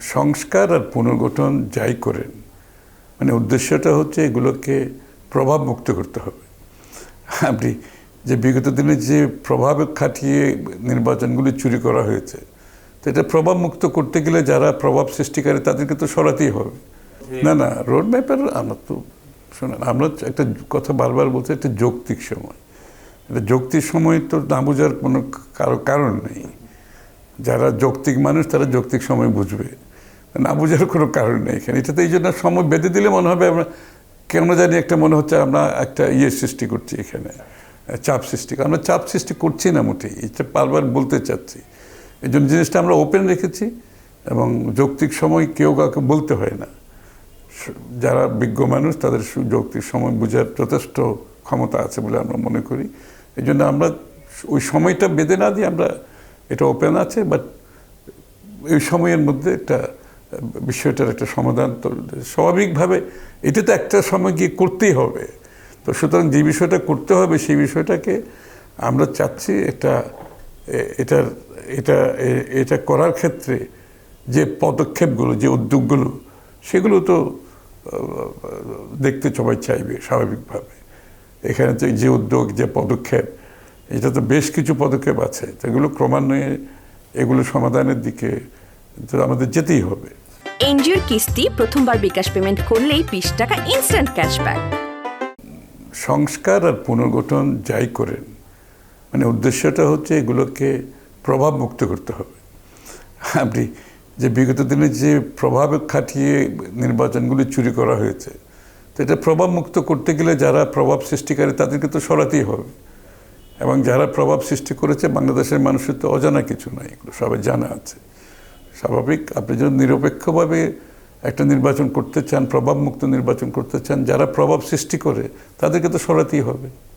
সংস্কার আর পুনর্গঠন যাই করেন মানে উদ্দেশ্যটা হচ্ছে এগুলোকে প্রভাব মুক্ত করতে হবে। আপনি যে বিগত দিনে যে প্রভাব খাটিয়ে নির্বাচনগুলি চুরি করা হয়েছে তো এটা প্রভাব মুক্ত করতে গেলে যারা প্রভাব সৃষ্টিকারী তাদেরকে তো সরাতেই হবে। না না রোড ম্যাপের আমরা তো শোনেন আমরা একটা কথা বারবার বলছি একটা যৌক্তিক সময়। এটা যৌক্তিক সময় তো না বোঝার কোনো কারও কারণ নেই। যারা যৌক্তিক মানুষ তারা যৌক্তিক সময় বুঝবে। না বোঝার কোনো কারণ নেই এখানে। এটাতে এই জন্য সময় বেঁধে দিলে মনে হবে আমরা কেন জানি একটা মনে হচ্ছে আমরা একটা ইয়ে সৃষ্টি করছি এখানে, চাপ সৃষ্টি। আমরা চাপ সৃষ্টি করছি না মোটেই, এটা বারবার বলতে চাচ্ছি। এই জন্য জিনিসটা আমরা ওপেন রেখেছি এবং যৌক্তিক সময় কেউ কাউকে বলতে হয় না। যারা বিজ্ঞ মানুষ, তাদের যৌক্তিক সময় বোঝার যথেষ্ট ক্ষমতা আছে বলে আমরা মনে করি। এই জন্য আমরা ওই সময়টা বেঁধে না দিয়ে আমরা এটা ওপেন আছে বাট এই সময়ের মধ্যে একটা বিষয়টার একটা সমাধান তো স্বাভাবিকভাবে এটা তো একটা সময় গিয়ে করতেই হবে। তো সুতরাং যে বিষয়টা করতে হবে সেই বিষয়টাকে আমরা চাচ্ছি এটা, এটার, এটা এটা করার ক্ষেত্রে যে পদক্ষেপগুলো, যে উদ্যোগগুলো, সেগুলো তো, দেখতে সবাই চাইবে স্বাভাবিকভাবে। এখানে তো যে উদ্যোগ, যে পদক্ষেপ, এটা তো বেশ কিছু পদক্ষেপ আছে। তো এগুলো ক্রমান্বয়ে এগুলো সমাধানের দিকে আমাদের যেতেই হবে। এনজিওর কিস্তি প্রথমবার বিকাশ পেমেন্ট করলেই বিশ টাকা ইনস্ট্যান্ট ক্যাশব্যাক সংস্কার আর পুনর্গঠন যাই করেন মানে উদ্দেশ্যটা হচ্ছে এগুলোকে প্রভাব মুক্ত করতে হবে। আপনি যে বিগত দিনে যে প্রভাব খাটিয়ে নির্বাচনগুলি চুরি করা হয়েছে তো এটা প্রভাব মুক্ত করতে গেলে যারা প্রভাব সৃষ্টিকারী তাদেরকে তো সরাতেই হবে। এবং যারা প্রভাব সৃষ্টি করেছে বাংলাদেশের মানুষের তো অজানা কিছু নয় এগুলো সবাই জানা আছে। স্বাভাবিক। আপনি যদি নিরপেক্ষভাবে একটা নির্বাচন করতে চান, প্রভাবমুক্ত নির্বাচন করতে চান, যারা প্রভাব সৃষ্টি করে, তাদেরকে তো সরাতেই হবে।